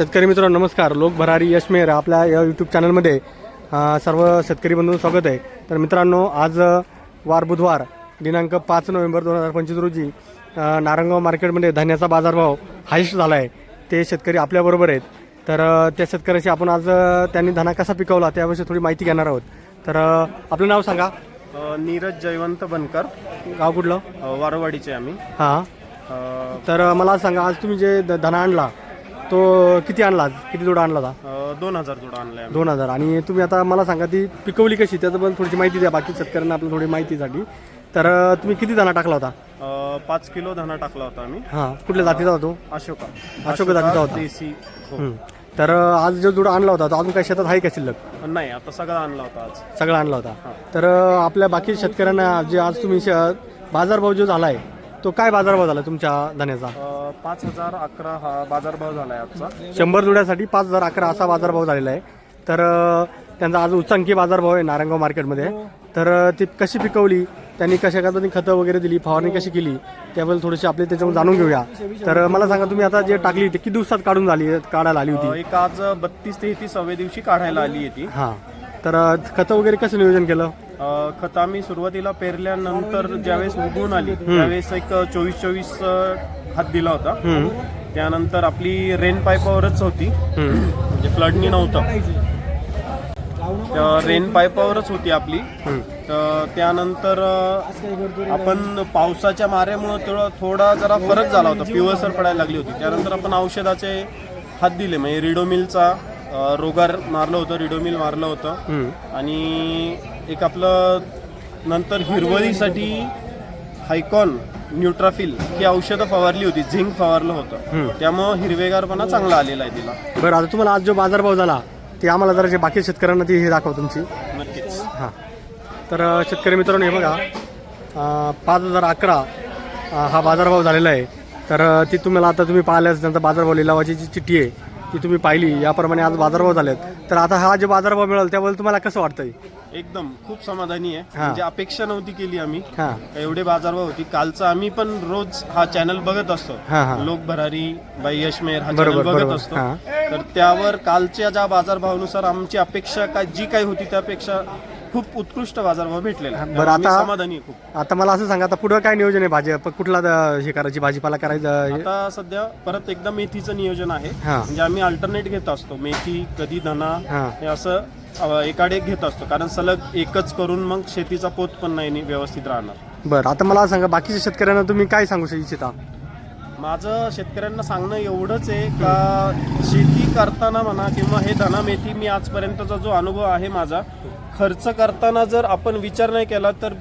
शेतकरी मित्रांनो नमस्कार. लोक भरारी यश मेहर आपल्या या यूट्यूब चॅनलमध्ये सर्व शेतकरी बंधूंचं स्वागत आहे. तर मित्रांनो आज वार बुधवार दिनांक पाच नोव्हेंबर दोन हजार पंचवीस रोजी नारंगाव मार्केटमध्ये धान्याचा बाजारभाव हायस्ट झाला आहे ते शेतकरी आपल्याबरोबर आहेत. तर त्या शेतकऱ्याशी आपण आज त्यांनी धाना कसा पिकवला त्याविषयी थोडी माहिती घेणार आहोत. तर आपलं नाव सांगा. नीरज जयवंत बनकर. गाव कुठलं? वारवाडीचे आम्ही. हां. तर मला सांगा आज तुम्ही जे धना आणला तो किती आणला? किती जोडा आणला होता? दोन हजार जोडा आणलाय आम्ही. दोन हजार. आणि तुम्ही आता मला सांगा ती पिकवली कशी? त्याच्याबद्दल थोडीशी माहिती द्या बाकी शेतकऱ्यांना आपल्याला थोडी माहितीसाठी तर तुम्ही किती दाणा टाकला होता? अ, पाच किलो धना टाकला होता आम्ही. हां. कुठल्या जातीचा होता अशोका. अशोका जातीचा होता. देसी हो. हं. तर आज जो जोडा आणला होता तो अजून काही शेतात आहे का शिल्लक? नाही आता सगळा आणला होता आज. सगळा आणला होता. तर आपल्या बाकी शेतकऱ्यांना जे आज तुम्ही श- बाजारभाव जो झाला आहे तो काय बाजारभाव झाला तुमच्या धान्याचा? अ, पाच हजार अकरा हा बाजारभाव झालाय आजचा. शंभर जोड्यासाठी पाच हजार अकरा असा बाजारभाव झालेला आहे. तर अं, त्यांचा आज उच्चांकी बाजारभाव आहे नारायणगाव मार्केटमध्ये. तर अं, ती कशी पिकवली? त्यांनी कशा पद्धतीने खतं वगैरे दिली? फवारणी कशी केली? त्याबद्दल थोडीशी आपले त्याच्यावर जाणून घेऊया. तर अं, मला सांगा तुम्ही आता जे टाकली ते किती दिवसात काढून झाली काढायला आली अ, होती एक आज बत्तीस ते सव्वे दिवशी काढायला आली आहे ती हां. तर अं, खतं वगैरे कसं नियोजन केलं? खत आम्ही सुरुवातीला पेरल्यानंतर ज्यावेळेस उगवून आली त्यावेळेस एक चोवीस चोवीस हात दिला होता. त्यानंतर आपली रेन पाईपावरच होती. म्हणजे फ्लडनी नव्हतं. रेन पाईपावरच होती आपली. तर त्यानंतर आपण पावसाच्या माऱ्यामुळं थोडा थोडा जरा फरक झाला होता. पिवळसर पडायला लागली होती. त्यानंतर आपण औषधाचे हात दिले म्हणजे रिडोमिलचा रोगार मारलं होतं रिडोमिल मारलं होतं. आणि एक आपलं नंतर हिरवळीसाठी हायकॉन न्यूट्राफिल ही औषधं फवारली होती झिंक फवारलं होतं. त्यामुळं हिरवेगारपणा चांगला आलेला आहे तिला. बरं आता तुम्हाला आज जो बाजारभाव झाला ते आम्हाला जरा जे बाकी शेतकऱ्यांना ती हे दाखव तुमची. नक्कीच. हां. तर शेतकरी मित्रांनो हे बघा पाच हजार अकरा हा बाजारभाव झालेला आहे. तर ती तुम्हाला आता तुम्ही पाहिल्यास त्यांचा बाजारभाव लिलावाची जी चिठ्ठी आहे ती तुम्ही पाहिली याप्रमाणे आज बाजारभाव झालेत तर आता हा जे बाजारभाव मिळेल त्याबद्दल तुम्हाला कसं वाटतंय एकदम खूप समाधानी आहे हा. म्हणजे अपेक्षा नव्हती केली आम्ही हां एवढे बाजारभाव होती कालचं आम्ही पण रोज हा चॅनल बघत असतो हा. लोक भरारी बाई यशमेर हा बरोबर, चॅनल बघत बरोबर. असतो हा. तर त्यावर कालच्या ज्या बाजारभावानुसार आमची अपेक्षा काय जी काही होती त्यापेक्षा खूप उत्कृष्ट बाजारभाव भेटलेला आहे. बरं, आता- समाधानी आहे खूप. आता मला असं सांगा आता पुढं काय नियोजन आहे भाजी प- कुठला हे करायची भाजीपाला करायचं आता सध्या परत एकदा मेथीचं नियोजन आहे. हा. म्हणजे आम्ही अल्टरनेट घेत असतो. मेथी कधी धना हा. हे असं अ, एकाडे एक घेत असतो. कारण सलग एकच करून मग शेतीचा पोत पण नाही नी व्यवस्थित राहणार. बरं आता मला सांगा बाकीच्या शेतकऱ्यांना तुम्ही काय सांगू इच्छिता? माझं शेतकऱ्यांना सांगणं एवढंच आहे का शेती करताना म्हणा किंवा हे धना मेथी मी आजपर्यंतचा जो अनुभव आहे माझा खर्च करताना जर आपण विचार नाही केला तर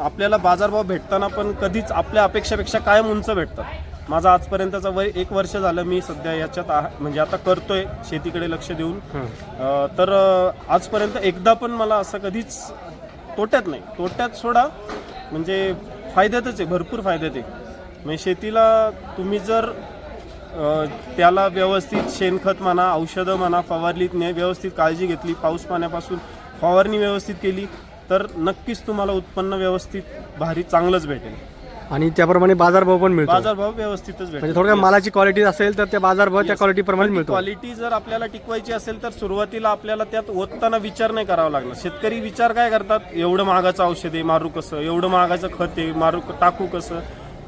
आपल्याला बाजारभाव भेटताना पण कधीच आपल्या अपेक्षापेक्षा कायम उंच भेटतात. माझा आजपर्यंतचा वय एक वर्ष झालं मी सध्या याच्यात म्हणजे आता करतोय शेतीकडे लक्ष देऊन. तर आजपर्यंत एकदा पण मला असं कधीच तोट्यात नाही. तोट्यात सोडा म्हणजे फायद्यातच आहे भरपूर फायद्यात आहे. म्हणजे शेतीला तुम्ही जर त्याला व्यवस्थित शेणखत म्हणा औषधं म्हणा फवारलीत नाही व्यवस्थित काळजी घेतली पाऊस पाण्यापासून फवारणी व्यवस्थित केली तर नक्कीच तुम्हाला उत्पन्न व्यवस्थित भारी चांगलंच भेटेल. आणि त्याप्रमाणे बाजारभाव पण मिळतो. बाजारभाव व्यवस्थितच म्हणजे भेटेल थोडक्यात मालाची क्वालिटी असेल तर त्या बाजारभाव त्या क्वालिटी प्रमाणे मिळतो. क्वालिटी जर आपल्याला टिकवायची असेल तर सुरुवातीला आपल्याला त्यात ओतताना विचार नाही करावा लागणार. शेतकरी विचार काय करतात? एवढं महागाचं औषध आहे मारू कसं? एवढं महागाचं खत आहे मारू टाकू कसं?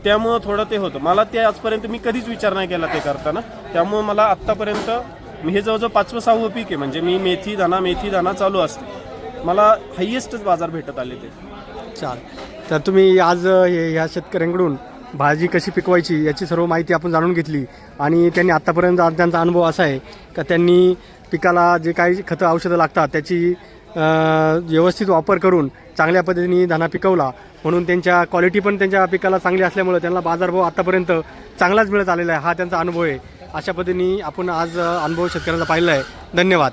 त्यामुळं थोडं ते होतं. मला ते आजपर्यंत मी कधीच विचार नाही केला ते करताना. त्यामुळं मला आत्तापर्यंत मी हे जवळजवळ पाचवं सहावं पीक आहे. म्हणजे मी मेथी दाना मेथी दाना चालू असते. मला हायेस्टच बाजार भेटत आले ते. चाल. तर तुम्ही आज हे ह्या शेतकऱ्यांकडून भाजी कशी पिकवायची याची सर्व माहिती आपण जाणून घेतली आणि त्यांनी आत्तापर्यंत आज त्यांचा अनुभव असा आहे का त्यांनी पिकाला जे काही खतं औषधं लागतात त्याची व्यवस्थित वापर करून चांगल्या पद्धतीने धाना पिकवला. म्हणून त्यांच्या क्वालिटी पण त्यांच्या पिकाला चांगली असल्यामुळे त्यांना बाजारभाव आत्तापर्यंत चांगलाच मिळत आलेला आहे. हा त्यांचा अनुभव आहे. अशा पद्धतीने आपण आज अनुभव शेतकऱ्यांचा पाहिला आहे. धन्यवाद.